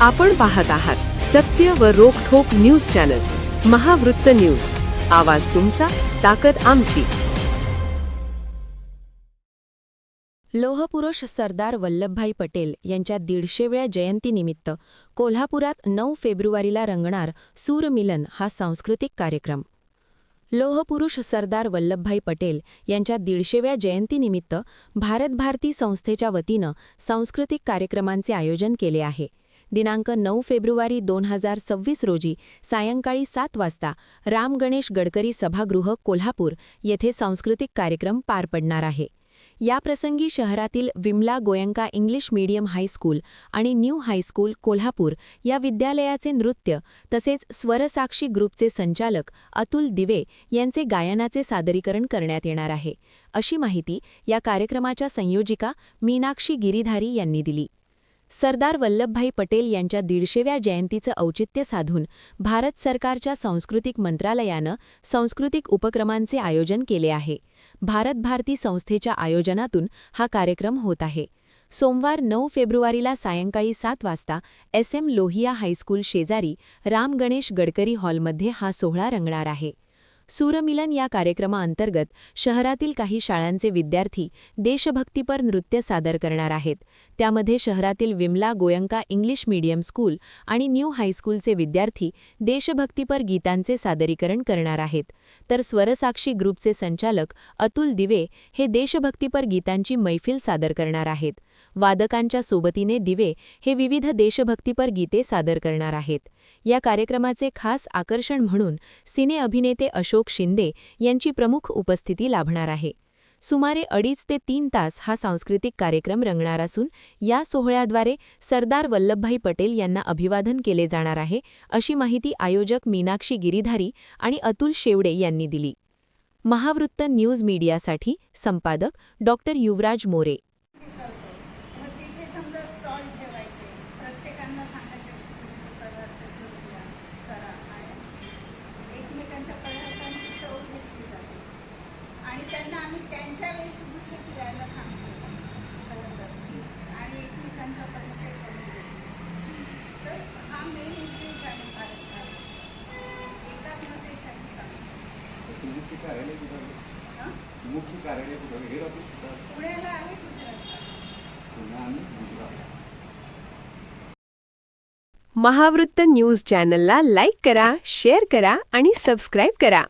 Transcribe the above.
आपण पाहत आहात सत्य व रोखोक न्यूज चॅनल महावृत्त न्यूज. आवाज तुमचा ताकद आमची. लोहपुरुष सरदार वल्लभभाई पटेल यांच्या दीडशेव्या जयंतीनिमित्त कोल्हापुरात नऊ फेब्रुवारीला रंगणार सूरमिलन हा सांस्कृतिक कार्यक्रम. लोहपुरुष सरदार वल्लभभाई पटेल यांच्या दीडशेव्या जयंतीनिमित्त भारत भारती संस्थेच्या वतीनं सांस्कृतिक कार्यक्रमांचे आयोजन केले आहे. दिनांक नऊ फेब्रुवारी दोन हजार सव्वीस रोजी सायंकाळी सात वाजता राम गणेश गडकरी सभागृह कोल्हापूर येथे सांस्कृतिक कार्यक्रम पार पडणार आहे. याप्रसंगी शहरातील Vimala Goenka English medium high school आणि न्यू हायस्कूल कोल्हापूर या विद्यालयाचे नृत्य तसेच स्वरसाक्षी ग्रुपचे संचालक अतुल दिवे यांचे गायनाचे सादरीकरण करण्यात येणार आहे. अशी माहिती या कार्यक्रमाच्या संयोजिका मीनाक्षी गिरीधारी यांनी दिली. सरदार वल्लभभाई पटेल यांच्या दीडशेव्या जयंतीचं औचित्य साधून भारत सरकारच्या सांस्कृतिक मंत्रालयानं सांस्कृतिक उपक्रमांचे आयोजन केले आहे. भारत भारती संस्थेच्या आयोजनातून हा कार्यक्रम होत आहे. सोमवार नऊ फेब्रुवारीला सायंकाळी सात वाजता एस एम लोहिया हायस्कूल शेजारी राम गणेश गडकरी हॉलमध्ये हा सोहळा रंगणार आहे. सूरमिलन या कार्यक्रमाअंतर्गत शहरातील काही शाळांचे विद्यार्थी देशभक्तीपर नृत्य सादर करणार आहेत. त्यामध्ये शहरातील Vimala Goenka English medium school आणि न्यू हायस्कूलचे विद्यार्थी देशभक्तीपर गीतांचे सादरीकरण करणार आहेत. तर स्वरसाक्षी ग्रुपचे संचालक अतुल दिवे हे देशभक्तीपर गीतांची मैफिल सादर करणार आहेत. वादकांच्या सोबतीने दिवे हे विविध देशभक्तीपर गीते सादर करणार आहेत. या कार्यक्रमाचे खास आकर्षण म्हणून सिने अभिनेते अशोक शिंदे यांची प्रमुख उपस्थिती लाभणार आहे. सुमारे अडीच ते तीन तास हा सांस्कृतिक कार्यक्रम रंगणार असून या सोहळ्याद्वारे सरदार वल्लभभाई पटेल यांना अभिवादन केले जाणार आहे अशी माहिती आयोजक मीनाक्षी गिरीधारी आणि अतुल शेवडे यांनी दिली. महावृत्त न्यूज मीडियासाठी संपादक डॉक्टर युवराज मोरे. आम्ही त्यांच्या वेशभूषेत यायला सांगतो आणि एकमेकांचा परिचय करून देतो तर हा मेन उद्देश आहे भारत भारत एकात्मतेसाठी काम मुख्य कार्यालय कुठं? हं? मुख्य कार्यालय कुठं? हेड ऑफिस कुठं? पुण्याला आहे गुजरातला पुणे आणि गुजरात महावृत्त न्यूज चॅनलला लाईक करा शेअर करा आणि सबस्क्राईब करा